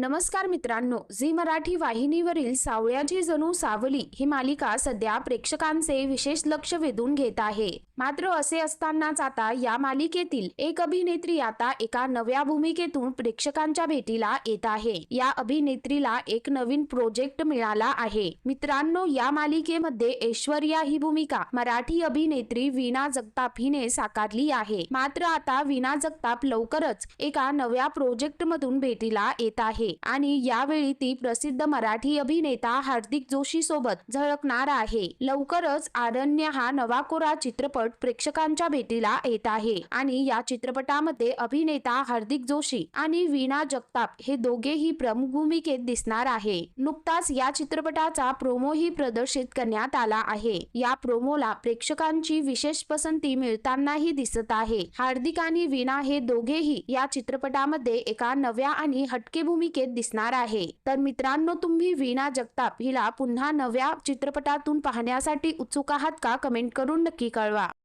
नमस्कार मित्रांनो झी मराठी वाहिनीवरील सावळ्याची जणू सावली ही मालिका सध्या प्रेक्षकांचे विशेष लक्ष वेधून घेत आहे. मात्र असे असतानाच आता या मालिकेतील एक अभिनेत्री आता एका नव्या भूमिकेतून प्रेक्षकांच्या भेटीला येत आहे. या अभिनेत्रीला एक नवीन प्रोजेक्ट मिळाला आहे. मित्रांनो या मालिकेमध्ये ऐश्वर्या ही भूमिका मराठी अभिनेत्री वीणा जगताप हिने साकारली आहे. मात्र आता वीणा जगताप लवकरच एका नव्या प्रोजेक्ट मधून भेटीला येत आहे. आणि यावेळी ती प्रसिद्ध मराठी अभिनेता हार्दिक जोशी सोबत झळकणार आहे. लवकरच आरण्य हा नवा कोरा चित्रपट प्रेक्षकांच्या भेटीला येत आहे आणि या चित्रपटामध्ये अभिनेता हार्दिक जोशी आणि वीणा जगताप हे दोघेही प्रमुख भूमिकेत दिसणार आहे. नुकताच या चित्रपटाचा प्रोमोही प्रदर्शित करण्यात आला आहे. या प्रोमोला प्रेक्षकांची विशेष पसंती मिळतानाही दिसत आहे. हार्दिक आणि वीणा हे दोघेही या चित्रपटामध्ये एका नव्या आणि हटके भूमिकेत दिसणार आहे. तर मित्रांनो तुम्ही वीणा जगताप हिला पुन्हा नव्या चित्रपटातून पाहण्यासाठी उत्सुक आहात का? कमेंट करून नक्की कळवा.